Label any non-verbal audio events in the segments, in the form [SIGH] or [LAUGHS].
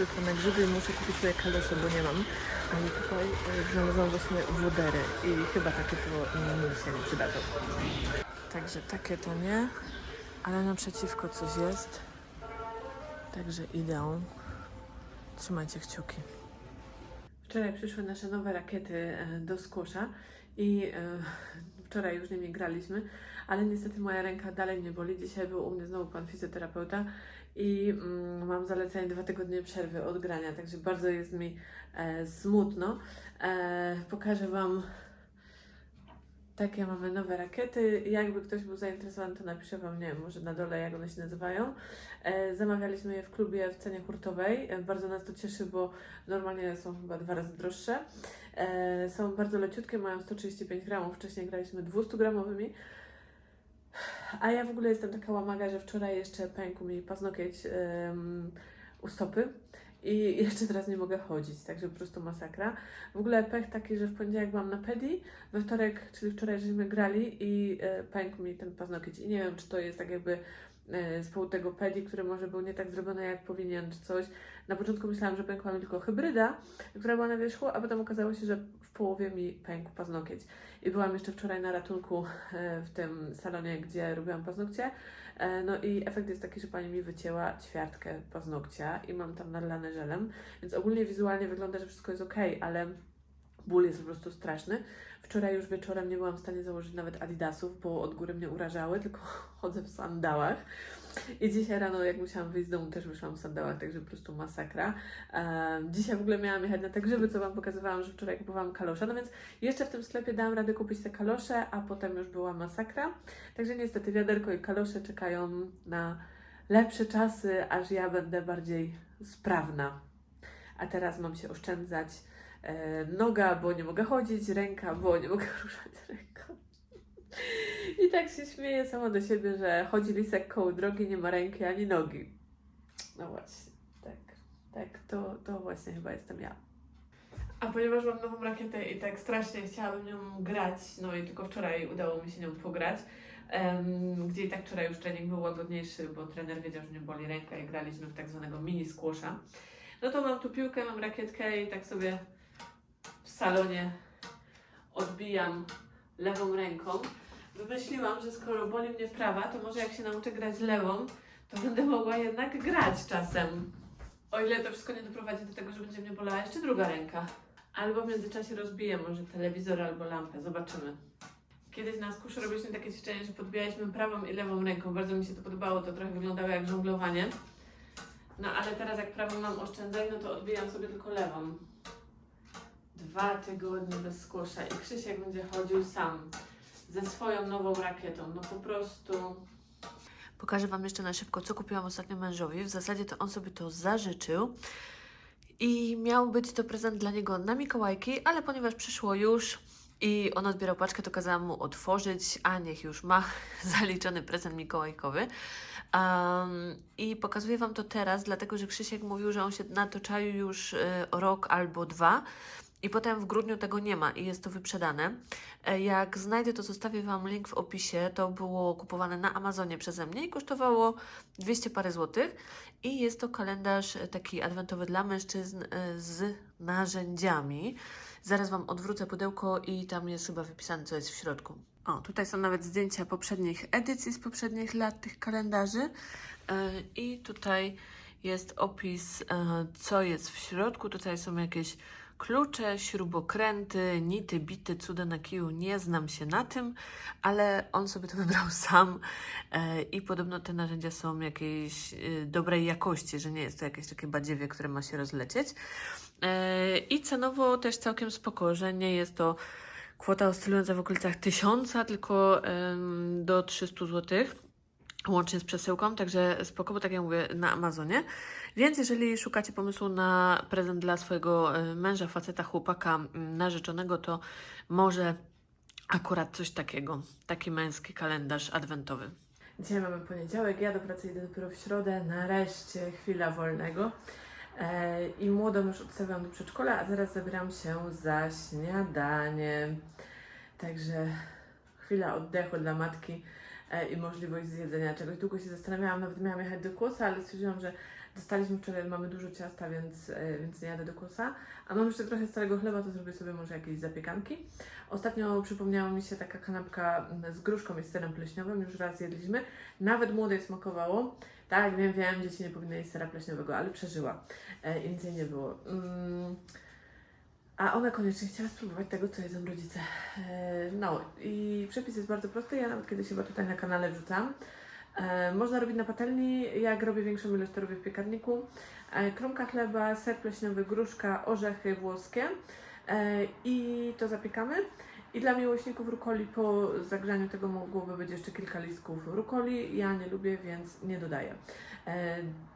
jutro na grzyby i muszę kupić sobie kalosze, bo nie mam. Ale tutaj e, znalazłam właśnie wodery i chyba takie to mi się nie przydadzą. Także takie to nie, ale naprzeciwko coś jest. Także idę. Trzymajcie kciuki. Wczoraj przyszły nasze nowe rakiety e, do skłosza i e, wczoraj już nimi graliśmy, ale niestety moja ręka dalej mnie boli. Dzisiaj był u mnie znowu pan fizjoterapeuta i mm, mam zalecenie dwa tygodnie przerwy od grania, także bardzo jest mi e, smutno. E, pokażę Wam takie mamy nowe rakiety. Jakby ktoś był zainteresowany, to napiszę Wam, nie wiem, może na dole, jak one się nazywają. E, zamawialiśmy je w klubie w cenie hurtowej. E, bardzo nas to cieszy, bo normalnie są chyba dwa razy droższe. E, są bardzo leciutkie, mają 135 gramów. Wcześniej graliśmy 200 gramowymi. A ja w ogóle jestem taka łamaga, że wczoraj jeszcze pękł mi paznokieć em, u stopy i [LAUGHS] jeszcze teraz nie mogę chodzić, także po prostu masakra. W ogóle pech taki, że w poniedziałek byłam na pedi, we wtorek, czyli wczoraj żeśmy grali i e, pękł mi ten paznokieć i nie wiem, czy to jest tak jakby e, z powodu tego pedi, który może był nie tak zrobiony jak powinien, czy coś. Na początku myślałam, że pękła mi tylko hybryda, która była na wierzchu, a potem okazało się, że w połowie mi pękł paznokieć. I byłam jeszcze wczoraj na ratunku e, w tym salonie, gdzie robiłam paznokcie. E, No i efekt jest taki, że pani mi wycięła ćwiartkę paznokcia i mam tam nalane żelem, więc ogólnie wizualnie wygląda, że wszystko jest ok, ale ból jest po prostu straszny. Wczoraj już wieczorem nie byłam w stanie założyć nawet adidasów, bo od góry mnie urażały, tylko [LAUGHS] chodzę w sandałach. I dzisiaj rano, jak musiałam wyjść z domu, też wyszłam w sandałach, także po prostu masakra. Dzisiaj w ogóle miałam jechać na te grzyby, co Wam pokazywałam, że wczoraj kupowałam kalosze, no więc jeszcze w tym sklepie dałam radę kupić te kalosze, a potem już była masakra. Także niestety wiaderko i kalosze czekają na lepsze czasy, aż ja będę bardziej sprawna. A teraz mam się oszczędzać e, noga, bo nie mogę chodzić, ręka, bo nie mogę [LAUGHS] ruszać ręką. I tak się śmieję sama do siebie, że chodzi lisek koło drogi, nie ma ręki ani nogi. No właśnie, tak, tak, to, to właśnie chyba jestem ja. A ponieważ mam nową rakietę i tak strasznie chciałabym nią grać, no i tylko wczoraj udało mi się nią pograć, em, gdzie i tak wczoraj już trening był łagodniejszy, bo trener wiedział, że mnie boli ręka i graliśmy w tak zwanego mini squasha. No to mam tu piłkę, mam rakietkę i tak sobie w salonie odbijam lewą ręką. Wymyśliłam, że skoro boli mnie prawa, to może jak się nauczę grać lewą, to będę mogła jednak grać czasem. O ile to wszystko nie doprowadzi do tego, że będzie mnie bolała jeszcze druga ręka. Albo w międzyczasie rozbiję może telewizor albo lampę, zobaczymy. Kiedyś na skuszu robiliśmy takie ćwiczenie, że podbijaliśmy prawą i lewą ręką. Bardzo mi się to podobało, to trochę wyglądało jak żonglowanie. No ale teraz jak prawą mam oszczędzać, no to odbijam sobie tylko lewą. Dwa tygodnie bez skusza i Krzysiek będzie chodził sam ze swoją nową rakietą. No po prostu. Pokażę Wam jeszcze na szybko, co kupiłam ostatnio mężowi. W zasadzie to on sobie to zażyczył. I miał być to prezent dla niego na Mikołajki, ale ponieważ przyszło już i on odbierał paczkę, to kazałam mu otworzyć, a niech już ma [LAUGHS] zaliczony prezent mikołajkowy. Um, I pokazuję Wam to teraz, dlatego że Krzysiek mówił, że on się na już y, rok albo dwa. I potem w grudniu tego nie ma i jest to wyprzedane. E, Jak znajdę, to zostawię Wam link w opisie. To było kupowane na Amazonie przeze mnie i kosztowało 200 parę złotych. I jest to kalendarz e, taki adwentowy dla mężczyzn e, z narzędziami. Zaraz Wam odwrócę pudełko i tam jest chyba wypisane, co jest w środku. O, tutaj są nawet zdjęcia poprzednich edycji z poprzednich lat tych kalendarzy. I tutaj jest opis, co jest w środku. Tutaj są jakieś klucze, śrubokręty, nity, bity, cuda na kiju. Nie znam się na tym, ale on sobie to [LAUGHS] wybrał sam e, i podobno te narzędzia są jakiejś e, dobrej jakości, że nie jest to jakieś takie badziewie, które ma się rozlecieć. E, I cenowo też całkiem spoko, że nie jest to kwota oscylująca w okolicach 1000, tylko do 300 złotych łącznie z przesyłką, także spoko, bo tak jak mówię, na Amazonie. Więc jeżeli szukacie pomysłu na prezent dla swojego e, męża, faceta, chłopaka, m, narzeczonego, to może akurat coś takiego, taki męski kalendarz adwentowy. Dzisiaj mamy poniedziałek, ja do pracy idę dopiero w środę, nareszcie chwila wolnego. E, I młodą już odstawiam do przedszkola, a teraz zabieram się za śniadanie. Także chwila oddechu dla matki e, i możliwość zjedzenia czegoś. Długo się zastanawiałam, nawet miałam jechać do Kłosa, ale stwierdziłam, że Dostaliśmy wczoraj, mamy dużo ciasta, więc, e, więc nie jadę do kursa. A mam jeszcze trochę starego chleba, to zrobię sobie może jakieś zapiekanki. Ostatnio przypomniała mi się taka kanapka mm, z gruszką i serem pleśniowym, już raz jedliśmy. Nawet młodej smakowało. Tak, wiem, wiem, dzieci nie powinny jeść sera pleśniowego, ale przeżyła. E, I nic jej nie było. Mm. A ona koniecznie chciała spróbować tego, co jedzą rodzice. E, No i przepis jest bardzo prosty, ja nawet kiedyś chyba tutaj na kanale wrzucam. E, Można robić na patelni, jak robię większą ilość, to robię w piekarniku. E, Kromka chleba, ser pleśniowy, gruszka, orzechy włoskie e, i to zapiekamy. I dla miłośników rukoli po zagrzaniu tego mogłoby być jeszcze kilka listków rukoli. Ja nie lubię, więc nie dodaję.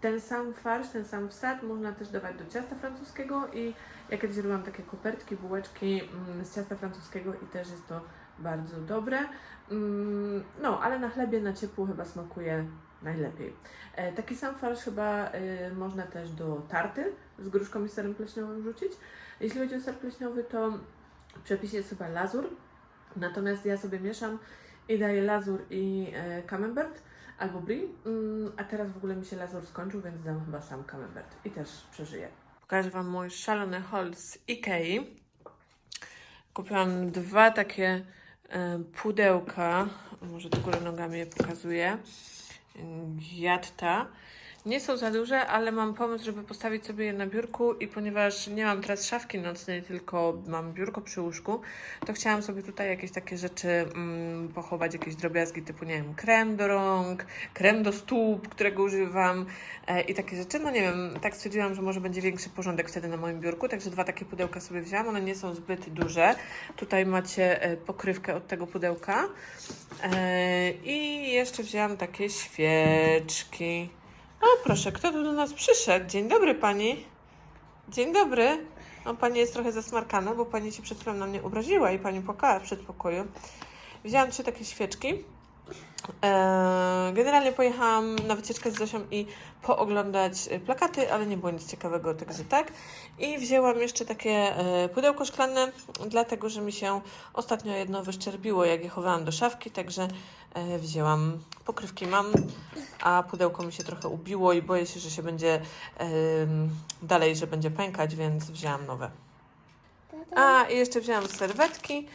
Ten sam farsz, ten sam wsad można też dawać do ciasta francuskiego i ja kiedyś robiłam takie kopertki, bułeczki mm, z ciasta francuskiego i też jest to bardzo dobre. Mm, No, ale na chlebie, na ciepło chyba smakuje najlepiej. E, Taki sam farsz chyba y, można też do tarty z gruszką i serem pleśniowym rzucić. Jeśli chodzi o ser pleśniowy, to w przepisie jest chyba lazur, natomiast ja sobie mieszam i daję lazur i e, camembert albo brie, mm, a teraz w ogóle mi się lazur skończył, więc dam chyba sam camembert i też przeżyję. Pokażę Wam mój szalony haul z Ikei. Kupiłam dwa takie pudełka, może do góry nogami je pokazuję. Jatta. Nie są za duże, ale mam pomysł, żeby postawić sobie je na biurku i ponieważ nie mam teraz szafki nocnej, tylko mam biurko przy łóżku, to chciałam sobie tutaj jakieś takie rzeczy mm, pochować, jakieś drobiazgi typu, nie wiem, krem do rąk, krem do stóp, którego używam e, i takie rzeczy. No nie wiem, tak stwierdziłam, że może będzie większy porządek wtedy na moim biurku, także dwa takie pudełka sobie wzięłam. One nie są zbyt duże. Tutaj macie e, pokrywkę od tego pudełka. E, I jeszcze wzięłam takie świeczki. O, proszę, kto tu do nas przyszedł? Dzień dobry pani. Dzień dobry. No, pani jest trochę zasmarkana, bo pani się przed chwilą na mnie obraziła i pani płakała w przedpokoju. Wzięłam trzy takie świeczki. Eee, generalnie pojechałam na wycieczkę z Zosią i pooglądać e, plakaty, ale nie było nic ciekawego, także tak. I wzięłam jeszcze takie e, pudełko szklane, dlatego że mi się ostatnio jedno wyszczerbiło, jak je chowałam do szafki, także e, wzięłam pokrywki mam, a pudełko mi się trochę ubiło i boję się, że się będzie dalej, że będzie pękać, więc wzięłam nowe. A, i jeszcze wzięłam serwetki, e,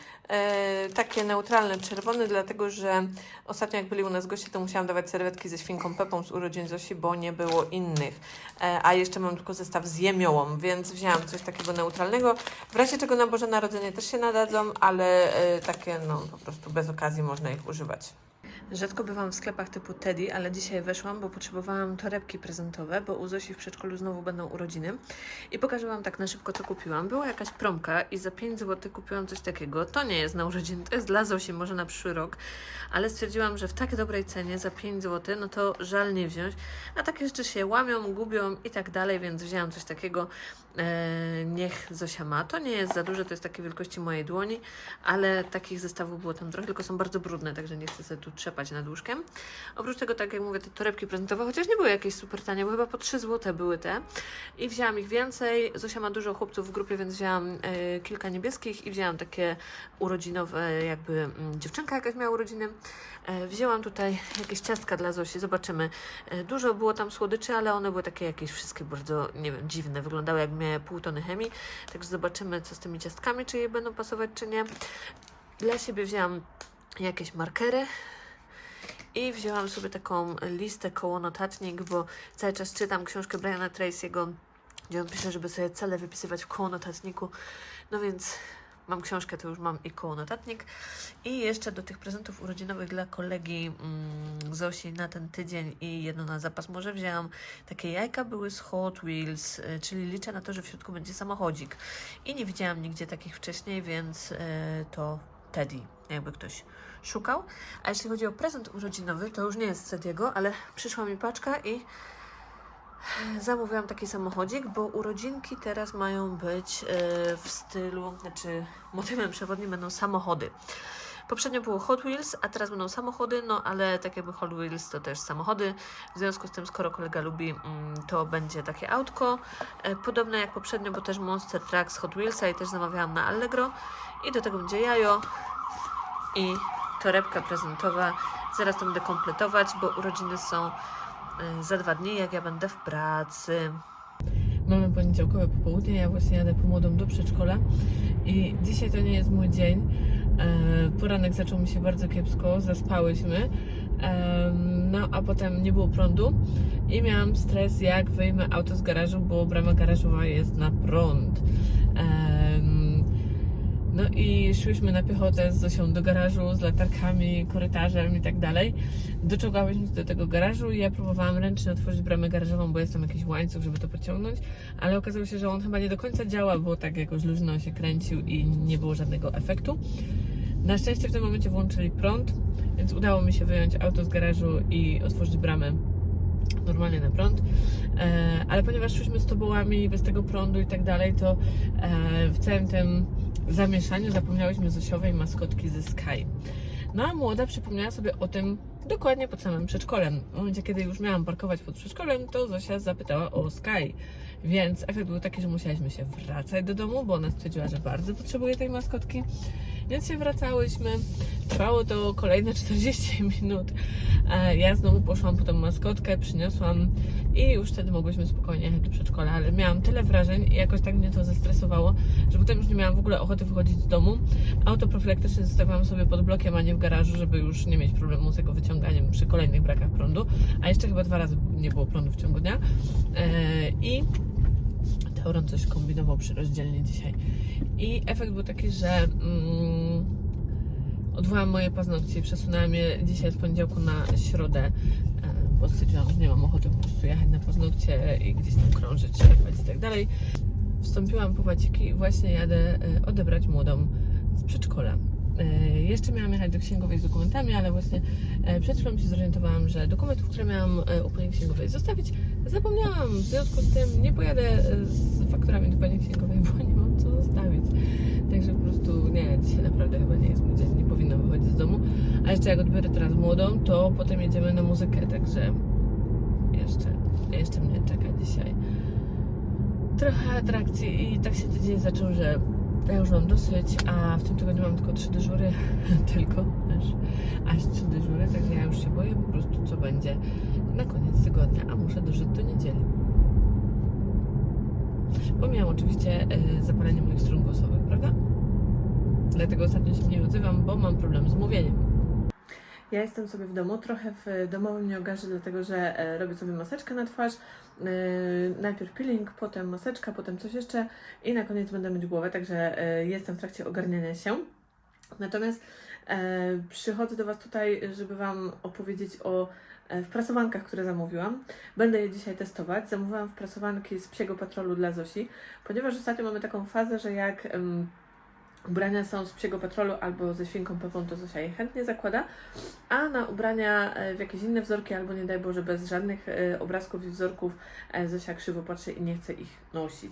takie neutralne, czerwone, dlatego że ostatnio jak byli u nas goście, to musiałam dawać serwetki ze świnką Pepą z urodzin Zosi, bo nie było innych. E, a jeszcze mam tylko zestaw z jemiołą, więc wzięłam coś takiego neutralnego. W razie czego na Boże Narodzenie też się nadadzą, ale e, takie no po prostu bez okazji można ich używać. Rzadko bywam w sklepach typu Teddy, ale dzisiaj weszłam, bo potrzebowałam torebki prezentowe, bo u Zosi w przedszkolu znowu będą urodziny. I pokażę Wam tak na szybko, co kupiłam. Była jakaś promka i za 5 zł kupiłam coś takiego. To nie jest na urodziny, to jest dla Zosi, może na przyszły rok. Ale stwierdziłam, że w tak dobrej cenie, za 5 zł, no to żal nie wziąć. A takie rzeczy się łamią, gubią i tak dalej, więc wzięłam coś takiego. E, niech Zosia ma. To nie jest za duże, to jest takiej wielkości mojej dłoni, ale takich zestawów było tam trochę, tylko są bardzo brudne, także nie chcę sobie tu trzepać nad łóżkiem. Oprócz tego, tak jak mówię, te torebki prezentowe, chociaż nie były jakieś super tanie, bo chyba po 3 zł były te. I wzięłam ich więcej. Zosia ma dużo chłopców w grupie, więc wzięłam e, kilka niebieskich i wzięłam takie urodzinowe, jakby mm, dziewczynka jakaś miała urodziny. E, wzięłam tutaj jakieś ciastka dla Zosi, zobaczymy. E, dużo było tam słodyczy, ale one były takie jakieś wszystkie bardzo, nie wiem, dziwne. Wyglądały jak miały pół tony chemii. Także zobaczymy, co z tymi ciastkami, czy je będą pasować, czy nie. Dla siebie wzięłam jakieś markery. I wzięłam sobie taką listę koło notatnik, bo cały czas czytam książkę Briana Tracy'ego, gdzie on pisze, żeby sobie cele wypisywać w koło notatniku. No więc mam książkę, to już mam i koło notatnik. I jeszcze do tych prezentów urodzinowych dla kolegi mm, Zosi na ten tydzień i jedno na zapas może wzięłam. Takie jajka były z Hot Wheels, y, czyli liczę na to, że w środku będzie samochodzik. I nie widziałam nigdzie takich wcześniej, więc y, to Teddy, jakby ktoś szukał. A jeśli chodzi o prezent urodzinowy, to już nie jest z Tediego, ale przyszła mi paczka i zamówiłam taki samochodzik, bo urodzinki teraz mają być e, w stylu, znaczy motywem przewodnim będą samochody. Poprzednio było Hot Wheels, a teraz będą samochody, no ale tak jakby Hot Wheels to też samochody. W związku z tym, skoro kolega lubi, mm, to będzie takie autko. E, Podobne jak poprzednio, bo też Monster Truck z Hot Wheelsa i też zamawiałam na Allegro. I do tego będzie jajo i torebka prezentowa. Zaraz to będę kompletować, bo urodziny są y, za dwa dni, jak ja będę w pracy. Mamy poniedziałkowe popołudnie, ja właśnie jadę po młodą do przedszkola i dzisiaj to nie jest mój dzień. E, Poranek zaczął mi się bardzo kiepsko, zaspałyśmy, Em, no a potem nie było prądu i miałam stres, jak wyjmę auto z garażu, bo brama garażowa jest na prąd. No i szłyśmy na piechotę z Zosią do garażu z latarkami, korytarzem i tak dalej. Doczołgałyśmy do tego garażu i ja próbowałam ręcznie otworzyć bramę garażową, bo jest tam jakiś łańcuch, żeby to pociągnąć, ale okazało się, że on chyba nie do końca działa, bo tak jakoś luźno się kręcił i nie było żadnego efektu. Na szczęście w tym momencie włączyli prąd, więc udało mi się wyjąć auto z garażu i otworzyć bramę normalnie na prąd, e, ale ponieważ szliśmy z tobołami bez tego prądu i tak dalej, to e, w całym tym zamieszaniu zapomniałyśmy Zosiowej maskotki ze Sky. No a młoda przypomniała sobie o tym dokładnie pod samym przedszkolem. W momencie, kiedy już miałam parkować pod przedszkolem, to Zosia zapytała o Sky. Więc efekt był taki, że musieliśmy się wracać do domu, bo ona stwierdziła, że bardzo potrzebuje tej maskotki. Więc się wracałyśmy. Trwało to kolejne [LAUGHS] 40 minut. E, Ja znowu poszłam po tą maskotkę, przyniosłam i już wtedy mogłyśmy spokojnie jechać do przedszkola, ale miałam tyle wrażeń i jakoś tak mnie to zestresowało, potem już nie miałam w ogóle ochoty wychodzić z domu. Auto profilaktycznie zostawiałam sobie pod blokiem, a nie w garażu, żeby już nie mieć problemu z jego wyciąganiem przy kolejnych brakach prądu. A jeszcze chyba dwa razy nie było prądu w ciągu dnia. E, I Teuron coś kombinował przy rozdzielnie dzisiaj. I efekt był taki, że mm, odwołałam moje paznokcie i przesunęłam je dzisiaj z poniedziałku na środę, e, bo stwierdziłam, że nie mam ochoty po prostu jechać na paznokcie i gdzieś tam krążyć, szarpać i tak dalej. Wstąpiłam po waciki i właśnie jadę e, odebrać młodą z przedszkola. E, Jeszcze miałam jechać do księgowej z dokumentami, ale właśnie e, przed chwilą się zorientowałam, że dokumentów, które miałam u pani księgowej zostawić, zapomniałam. W związku z tym nie pojadę z fakturami do pani księgowej, bo nie mam co zostawić. Także po prostu nie, dzisiaj naprawdę chyba nie jest mój dzień, nie powinnam wychodzić z domu. A jeszcze jak odbiorę teraz młodą, to potem jedziemy na muzykę, także jeszcze, jeszcze mnie czeka dzisiaj trochę atrakcji i tak się tydzień zaczął, że ja już mam dosyć, a w tym tygodniu mam tylko trzy dyżury, [LAUGHS] tylko aż, aż trzy dyżury, także ja już się boję po prostu co będzie na koniec tygodnia, a muszę dożyć do niedzieli. Pomijam oczywiście e, zapalenie moich strun głosowych, prawda? Dlatego ostatnio się nie odzywam, bo mam problem z mówieniem. Ja jestem sobie w domu, trochę w domowym nieogarze, dlatego że e, robię sobie maseczkę na twarz. E, najpierw peeling, potem maseczka, potem coś jeszcze i na koniec będę myć głowę, także e, jestem w trakcie ogarniania się. Natomiast przychodzę do Was tutaj, żeby Wam opowiedzieć o wprasowankach, które zamówiłam. Będę je dzisiaj testować. Zamówiłam wprasowanki z Psiego Patrolu dla Zosi, ponieważ ostatnio mamy taką fazę, że jak ubrania są z Psiego Patrolu albo ze Świnką Pepą, to Zosia je chętnie zakłada, a na ubrania e, w jakieś inne wzorki albo nie daj Boże bez żadnych e, obrazków i wzorków e, Zosia krzywo patrzy i nie chce ich nosić.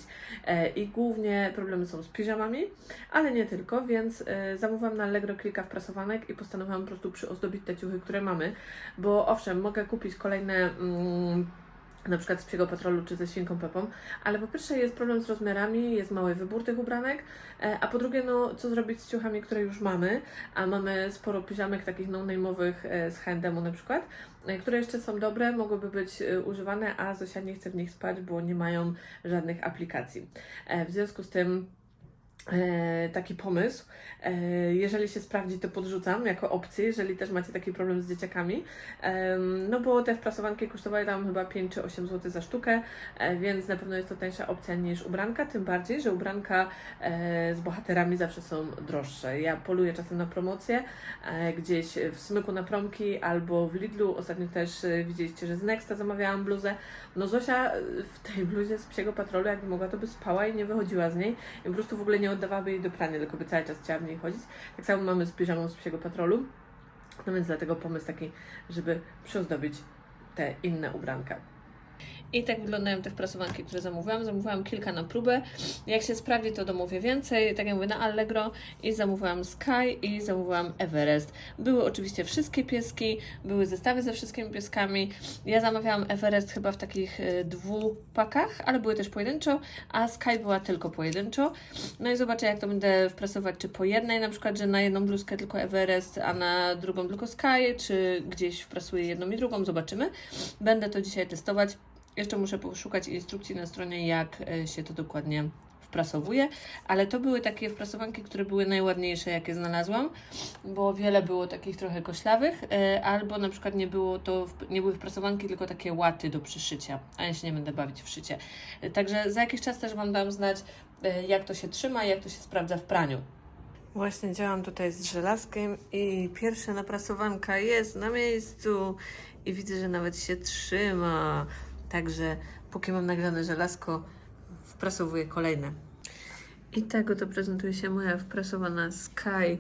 I głównie problemy są z piżamami, ale nie tylko, więc zamówiłam na Allegro kilka wprasowanek i postanowiłam po prostu przyozdobić te ciuchy, które mamy, bo owszem, mogę kupić kolejne mm, na przykład z Psiego Patrolu czy ze Świnką Pepą, ale po pierwsze jest problem z rozmiarami, jest mały wybór tych ubranek, e, a po drugie, no co zrobić z ciuchami, które już mamy, a mamy sporo piżamek takich no-name'owych e, z H&M na przykład, e, które jeszcze są dobre, mogłyby być używane, a Zosia nie chce w nich spać, bo nie mają żadnych aplikacji. W związku z tym taki pomysł. E, jeżeli się sprawdzi, to podrzucam jako opcję, jeżeli też macie taki problem z dzieciakami. No bo te wprasowanki kosztowały tam chyba 5 czy 8 zł za sztukę, e, więc na pewno jest to tańsza opcja niż ubranka, tym bardziej, że ubranka e, z bohaterami zawsze są droższe. Ja poluję czasem na promocje, e, gdzieś w Smyku na promki albo w Lidlu. Ostatnio też e, widzieliście, że z Nexta zamawiałam bluzę. No Zosia e, w tej bluzie z Psiego Patrolu, jakby mogła, to by spała i nie wychodziła z niej i po prostu w ogóle nie oddawałaby jej do prania, tylko by cały czas chciała w niej chodzić. Tak samo mamy z piżamą z Psiego Patrolu. No więc dlatego pomysł taki, żeby przyozdobić te inne ubranka. I tak wyglądają te wprasowanki, które zamówiłam. Zamówiłam kilka na próbę. Jak się sprawdzi, to domówię więcej. Tak jak mówię, na Allegro. I zamówiłam Sky i zamówiłam Everest. Były oczywiście wszystkie pieski, były zestawy ze wszystkimi pieskami. Ja zamawiałam Everest chyba w takich y, dwóch pakach, ale były też pojedynczo, a Sky była tylko pojedynczo. No i zobaczę, jak to będę wprasować, czy po jednej, na przykład, że na jedną bluzkę tylko Everest, a na drugą tylko Sky, czy gdzieś wprasuję jedną i drugą, zobaczymy. Będę to dzisiaj testować. Jeszcze muszę poszukać instrukcji na stronie, jak e, się to dokładnie wprasowuje, ale to były takie wprasowanki, które były najładniejsze, jakie znalazłam, bo wiele było takich trochę koślawych, e, albo na przykład nie było to, nie były wprasowanki, tylko takie łaty do przyszycia, a ja się nie będę bawić w szycie. E, Także za jakiś czas też Wam dam znać, jak to się trzyma, jak to się sprawdza w praniu. Właśnie działam tutaj z żelazkiem i pierwsza naprasowanka jest na miejscu i widzę, że nawet się trzyma. Także póki mam nagrane żelazko, wprasowuję kolejne. I tego to prezentuje się moja wprasowana Sky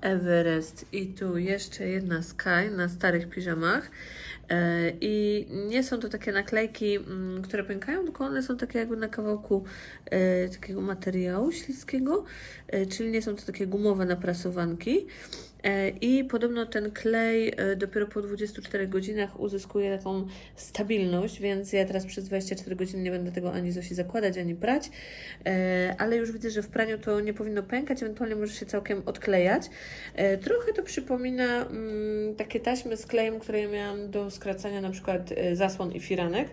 Everest i tu jeszcze jedna Sky na starych piżamach. E, I nie są to takie naklejki, mm, które pękają, tylko one są takie jakby na kawałku e, takiego materiału śliskiego, e, czyli nie są to takie gumowe naprasowanki. E, I podobno ten klej e, dopiero po 24 godzinach uzyskuje taką stabilność, więc ja teraz przez 24 godziny nie będę tego ani Zosi zakładać, ani prać, E, ale już widzę, że w praniu to nie powinno pękać, ewentualnie może się całkiem odklejać. Trochę to przypomina mm, takie taśmy z klejem, które ja miałam do skracania na przykład zasłon i firanek.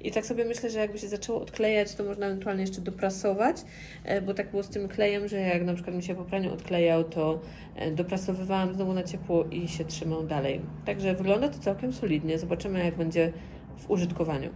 I tak sobie myślę, że jakby się zaczęło odklejać, to można ewentualnie jeszcze doprasować, bo tak było z tym klejem, że jak na przykład mi się po praniu odklejał, to e, doprasowywałam znowu na ciepło i się trzymał dalej. Także wygląda to całkiem solidnie. Zobaczymy, jak będzie w użytkowaniu.